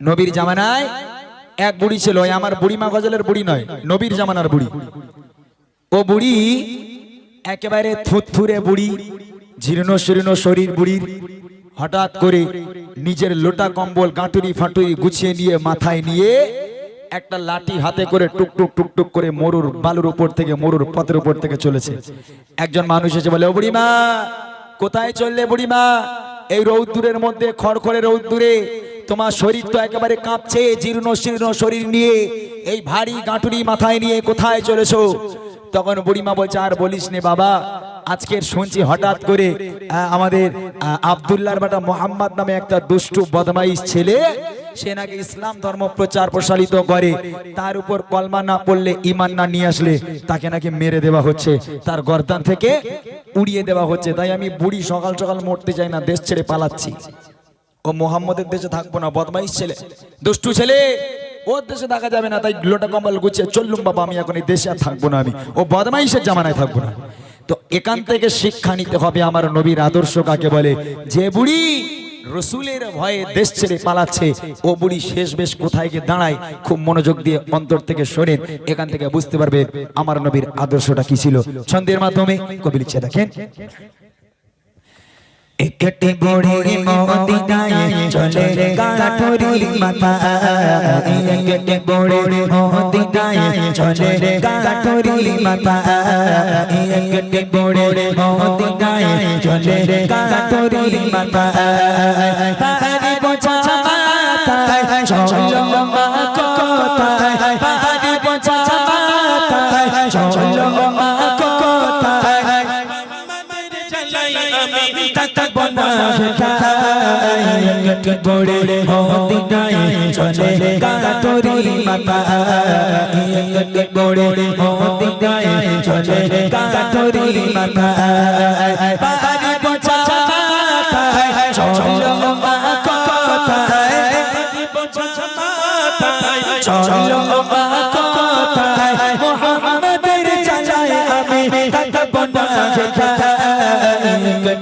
নবীর জামানায় এক বুড়ি ছিল আমার বুড়ি মা গজলের বুড়ি নয়, নবীর জামানার বুড়ি। ও বুড়ি একেবারে থুতথুরে বুড়ি, জীর্ণ শীর্ণ শরীর বুড়ির, হঠাৎ করে নিজের লোটা কম্বল, গাঁটুরি ফাটুরি গুছিয়ে নিয়ে মাথায় নিয়ে একটা লাঠি হাতে করে টুক টুক টুক টুক করে মরুর বালুর উপর থেকে মরুর পথের উপর থেকে চলেছে। একজন মানুষ এসে বলে বুড়িমা কোথায় চললে বুড়িমা? এই রৌদ্দুরের মধ্যে খড়খড়ে রৌদ্দুরে তোমার শরীর তো একেবারে কাঁপছে জীর্ণ শীর্ণ শরীর নিয়ে এই ভারী গাঁটুরি মাথায় নিয়ে কোথায় চলেছো? তখন বুড়িমা বলছে আর বলিস নে বাবা আজকের শুনছি হঠাৎ করে আমাদের আহ, আব্দুল্লাহর বেটা মোহাম্মদ নামে একটা দুষ্টু বদমাইশ ছেলে সে নাকি ইসলাম ধর্ম প্রচার প্রসারিত করে। তার উপর কলমা না পড়লে ইমান না নিয়ে আসলে তাকে নাকি মেরে দেওয়া হচ্ছে। তার গর্দান থেকে উড়িয়ে দেওয়া হচ্ছে। তাই আমি বুড়ি সকাল সকাল মরতে চাই না, দেশ ছেড়ে পালাচ্ছি। ও মোহাম্মদের দেশে থাকব না, বদমাইশ ছেলে। দুষ্টু ছেলে, ওর দেশে দেখা যাবে না, তাই লোটা কম্বল গুছিয়ে চললুম বাবা, আমি এখন এই দেশে আর থাকব না আমি। ও বদমাইশের জামানায় থাকব না। তো এখান থেকে শিক্ষা নিতে হবে আমার নবীর আদর্শ কাকে বলে? যে বুড়ি রসুলের ভয়ে দেশ ছেড়ে পালাচ্ছে। ও বুড়ি শেষ বেশ কোথায় গিয়ে দাঁড়ায়? খুব মনোযোগ দিয়ে অন্তর থেকে শোনেন। এখান থেকে বুঝতে পারবে আমার নবীর আদর্শটা কি ছিল। ছন্দের মাধ্যমে কবি লিখছে দেখেন। একটি বুড়ি মদিনায় চলে কাঠুরি মাথা একটি বুড়ি মদিনায় চলে কাঠুরি মাথা একটি বুড়ি মদিনায় চলে কাঠুরি মাথা একটি বড়ে মদিনায় চলে কাতরি মাতা বড়ে মদিনায় চলে কাতরি মাতা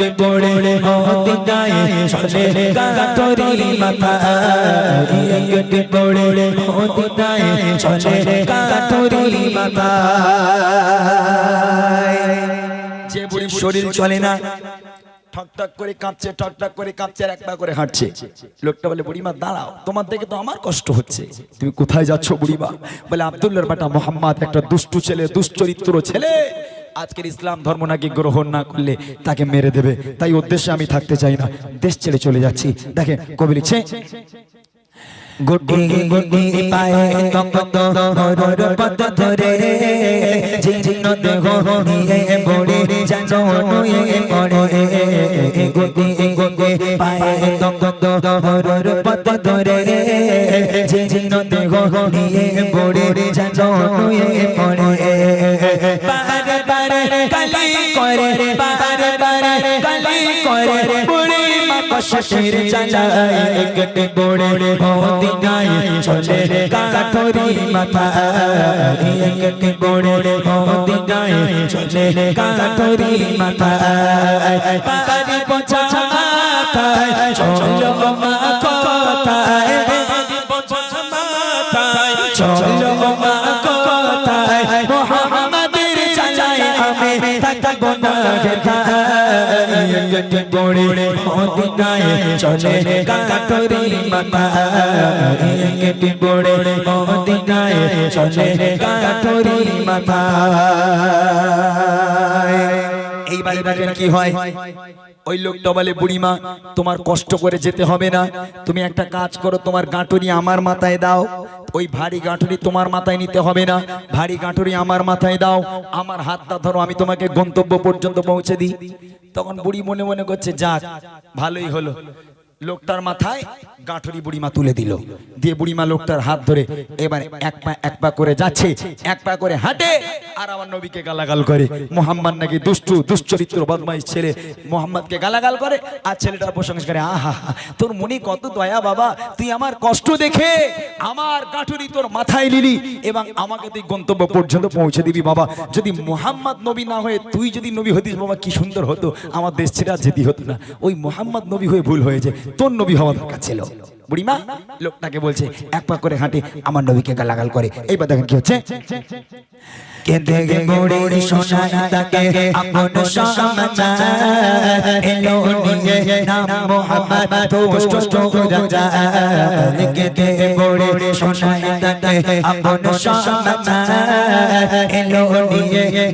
গটে বড়ে মদিনায় চলে কাতরি মাথা। গটে বড়ে মদিনায় চলে কাতরি মাথা। যে বুড়ির শরীর চলে না ঠকঠক করে কাঁপছে ঠকঠক করে কাঁপছে, আর একবার করে হাঁটছে। লোকটা বলে, বুড়িমা, দাঁড়াও, তোমার থেকে তো আমার কষ্ট হচ্ছে। তুমি কোথায় যাচ্ছ বুড়িমা? বলে, আব্দুল্লাহর বেটা মোহাম্মদ, একটা দুষ্টু ছেলে, দুশ্চরিত্র ছেলে। আজকের ইসলাম ধর্ম নাকি গ্রহণ না করলে তাকে মেরে দেবে তাই উদ্দেশ্যে আমি থাকতে চাই না দেশ ছেড়ে চলে যাচ্ছি দেখেন কবি লিখছে গুটি গুটি পায়ে তপত ধরে কষ্টের চালায় একটে বড়ে মদিনায় চলে কাঠরি মাথা একটে বড়ে মদিনায় চলে কাঠরি মাথা। পাহাড়ি পচা মাথায় চলো মা গেতে বড়ে মদিনায় চলে কাটরি মাথা গেতে বড়ে মদিনায় চলে কাটরি মাথা কি হয়? ওই লোকটা বলে বুড়িমা, তোমার কষ্ট করে যেতে হবে না। তুমি একটা কাজ করো, তোমার গাঁটুরি আমার মাথায় দাও। ওই ভারী গাঁটুরি তোমার মাথায় নিতে হবে না। ভারী গাঁটুরি আমার মাথায় দাও। আমার হাতটা ধরো, আমি তোমাকে গন্তব্য পর্যন্ত পৌঁছে দিই। তখন বুড়ি মনে মনে করছে যাক ভালোই হলো। লোকটার মাথায় গাঁঠুরি বুড়িমা তুলে দিল। দিয়ে বুড়িমা লোকটার হাত ধরে এবার এক পা এক পা করে যাচ্ছে, এক পা করে হাঁটে আর আমার নবীকে গালাগাল করে। মোহাম্মদ নাকি দুষ্টু, দুশ্চরিত্র, বদমাইশ ছেলে। মোহাম্মদকে গালাগাল করে আর ছেলেটার প্রশংসা করে আহা, তোর মনে কত দয়া বাবা, তুই আমার কষ্ট দেখে আমার গাঁঠুরি তোর মাথায় নিলি এবং আমাকে তুই গন্তব্য পর্যন্ত পৌঁছে দিবি বাবা। যদি মোহাম্মদ নবী না হয়ে তুই যদি নবী হতিস বাবা, কি সুন্দর হতো। আমার দেশ ছেড়ে আর যেতে হতো না। ওই মোহাম্মদ নবী হয়ে ভুল হয়েছে। তোর নবী হওয়া দরকার ছিল। বুড়িমা, লোকটাকে বলছে, এক পা করে হাঁটে, আমার নবীকে গালাগাল করে। এইবার দেখেন কি হচ্ছে?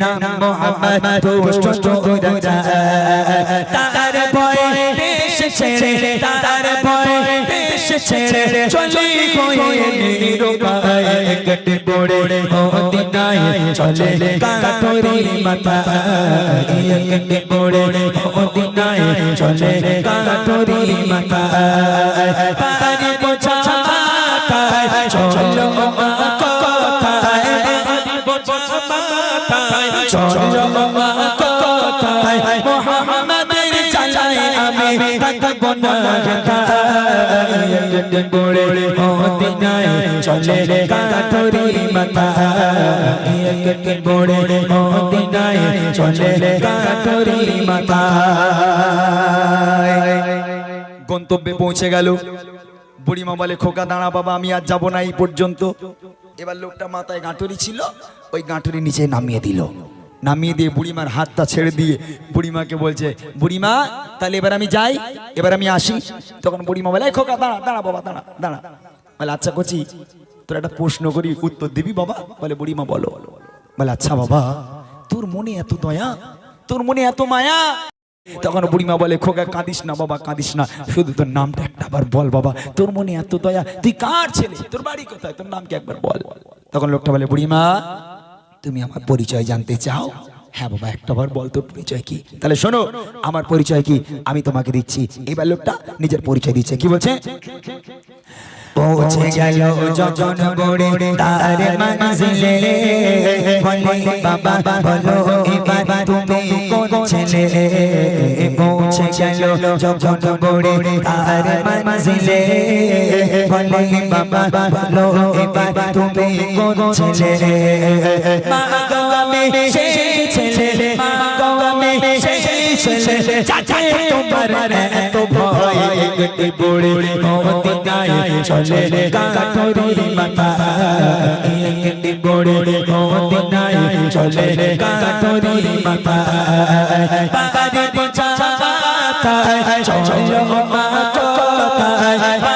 নাম মোহাম্মদ হয়ে নিরুপায় কেটে পড়ে মদিনায় চলে কাঠরি মাথা কেটে পড়ে মদিনায় চলে কাঠরি মাথা পানি বোঝা চলো কথায় পানি বোঝা মাথায় চলো কথায় মোহাম্মদের চালায় আমি থাকব না গন্তব্যে পৌঁছে গেল বুড়িমা বলে খোকা দাঁড়া বাবা আমি আর যাব না এই পর্যন্ত এবার লোকটা মাথায় গাঁটুরি ছিল ওই গাঁটুরি নিচে নামিয়ে দিল নামিয়ে দিয়ে বুড়িমার হাতটা ছেড়ে দিয়ে বুড়িমাকে বলছে, বুড়িমা, তাহলে এবার আমি যাই, এবার আমি আসি। তখন বুড়িমা বলে খোকা, দাঁড়া দাঁড়া বাবা, দাঁড়া দাঁড়া। বলে আচ্ছা কচি, তোর একটা প্রশ্ন করি, উত্তর দিবি বাবা? বলে, বুড়িমা, বলো। বলে আচ্ছা বাবা, তোর মনে এত দয়া? তোর মনে এত মায়া? তখন বুড়িমা বলে, খোকা, কাঁদিস না বাবা, কাঁদিস না। শুধু তোর নামটা একটা আবার বল বাবা। তোর মনে এত দয়া? তুই কার ছেলে? তোর বাড়ি কোথায়? তোর নাম কি একবার বল? তখন লোকটা বলে, বুড়িমা তুমি আমার পরিচয় জানতে চাও? হ্যাঁ বাবা, একটা বার বল তোর পরিচয় কি? তাহলে শোনো, আমার পরিচয় কি? আমি তোমাকে দিচ্ছি। এবার লোকটা নিজের পরিচয় দিচ্ছে। কি বলছে? পৌঁছে গেল যজন বড়ে তার মঞ্জিলে। বলে, বাবা, বলো এবার তুমি ছেলে পৌঁছে গেল, যখন বড়ে তার মঞ্জিলে বলে, বাবা, বলো এবার তুমি কোন ছেলে? মা গো, আমি সেই ছেলে, মা গো, আমি সেই ছেলে চাচা তোমার এত ভয় একটি বড়ে মদিনায় চলে কাঠরি মাথা একটি বড়ে মদিনায় চলে কাঠরি মাথা বোঝা মাথায় চলো মা কথায়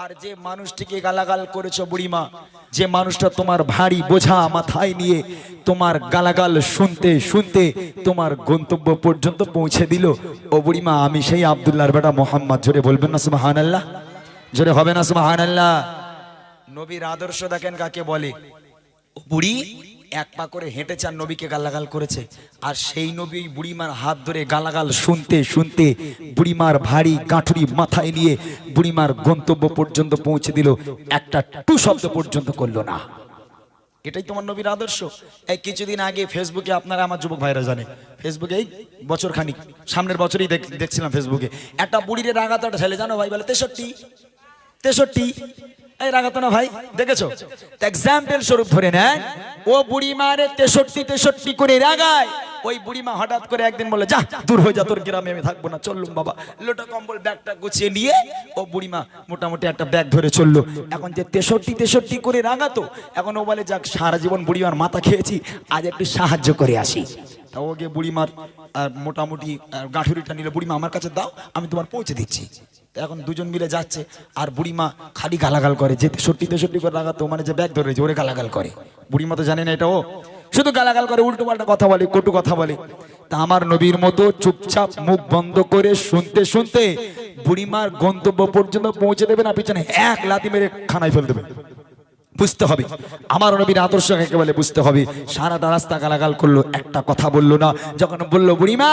আর যে মানুষটিকে গালাগাল করেছ বুড়িমা, যে মানুষটা তোমার ভারী বোঝা মাথায় নিয়ে তোমার গালাগাল শুনতে শুনতে তোমার গন্তব্য পর্যন্ত পৌঁছে দিল। ও বুড়িমা, আমি সেই আবদুল্লাহর বেটা মোহাম্মদ। জোরে বলবেন না সুবাহান আল্লাহ জোরে হবে না সুবাহান আল্লাহ নবীর আদর্শ দেখেন কাকে বলে। বুড়ি এক পা করে হেঁটে চার নবীকে গালাগাল করেছে। আর সেই নবী বুড়িমার হাত ধরে গালাগাল শুনতে শুনতে বুড়িমার ভারী গাঁঠুরি মাথায় নিয়ে বুড়িমার গন্তব্য পর্যন্ত পৌঁছে দিল। একটা টু শব্দ পর্যন্ত করল না। এটাই তোমার নবীর আদর্শ। এই কিছুদিন আগে ফেসবুকে আপনারা আমার যুবক ভাইরা জানে ফেসবুকে এই বছর খানিক সামনের বছরই দেখ- দেখছিলাম ফেসবুকে একটা বুড়িরে রাগাতো একটা ছেলে জানো ভাই, বলে তেষট্টি। তেষট্টি। এই রাগাতো না ভাই, দেখেছ? স্বরূপ ধরে নেন। ও বুড়ি মারে তেষট্টি তেষট্টি করে রাগায়। ওই হঠাৎ করে একদিন বলে, যা, দূর যা, তোর গ্রামে আমি না বাবা। লোটা কম্বল ব্যাগটা গুছিয়ে নিয়ে ও মোটামুটি একটা ব্যাগ ধরে চলল। এখন যে তেষট্টি তেষট্টি করে রাগাতো, এখন ও বলে, যাক, সারা জীবন বুড়িমার মাথা খেয়েছি, আজ একটু সাহায্য করে আসি। তা ও গিয়ে বুড়িমার মোটামুটি গাঁঠুরিটা নিলে, বুড়িমা, আমার কাছে দাও, আমি তোমার পৌঁছে দিচ্ছি। এখন দুজন মিলে যাচ্ছে, আর বুড়িমা খালি গালাগাল করে, যে তেষট্টি তেষট্টি করে লাগাতো মানে যে ব্যাগ ধরেছে, ওরে গালাগাল করে। বুড়িমা তো জানে না এটা ও। শুধু গালাগাল করে উল্টো পাল্টা কথা বলে, কটু কথা বলে। তা আমার নবীর মতো চুপচাপ মুখ বন্ধ করে শুনতে শুনতে বুড়িমার গন্তব্য পর্যন্ত পৌঁছে দেবে না, পিছনে এক লাতি মেরে খানায় ফেল দেবে। বুঝতে হবে। আমার নবীর আদর্শ একেবারে বুঝতে হবে। সারাটা রাস্তা গালাগাল করল, একটা কথা বলল না। যখন বলল, বুড়িমা,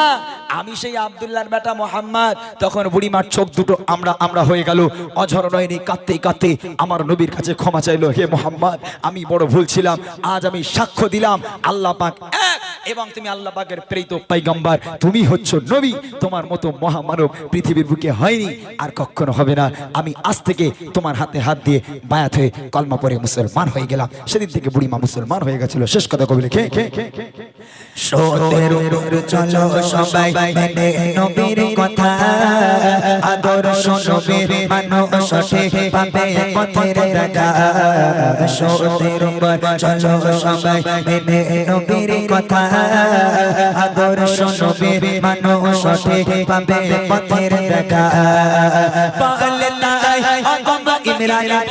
আমি সেই আবদুল্লাহর বেটা মোহাম্মদ। তখন বুড়িমার চোখ দুটো আমরা আমরা হয়ে গেল। অঝর নয়নি কাঁদতে কাঁদতে আমার নবীর কাছে ক্ষমা চাইলো, হে মোহাম্মদ, আমি বড় ভুল ছিলাম। আজ আমি সাক্ষ্য দিলাম। আল্লাহ পাক এক এবং তুমি আল্লাহ পাকের প্রেরিত পাইগম্বার তুমি হচ্ছ নবী। তোমার মতো মহামানব পৃথিবীর বুকে হয়নি। আর কখনো হবে না। আমি আজ থেকে তোমার হাতে হাত দিয়ে বায়াত হয়ে কলমা পরে মুসলমান হয়ে গেলাম সেদিন থেকে বুড়িমা মুসলমান হয়ে গেছিল। শেষ কথা কবি লিখে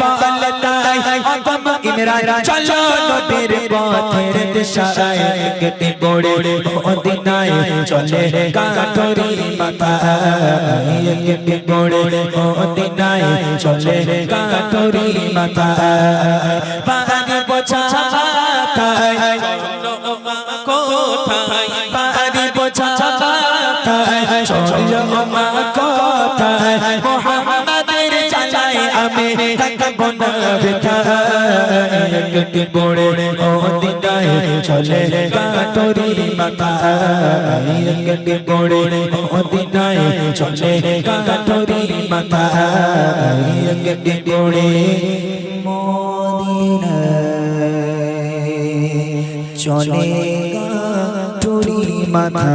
পালতাই ইমরান চলো নবীর পথের দিশায় একটি গোড়ে মদিনায় চলে কাঠরি মাথা একটি গোড়ে মদিনায় চলে কাঠরি মাথা থাকব না বেথায় কেটে পড়ে মদিনায় চলে কাঠরি মাথা কেটে পড়ে মদিনায় চলে কাঠরি মাথা কেটে পড়ে মদিনায় চলে কাঠরি মাথা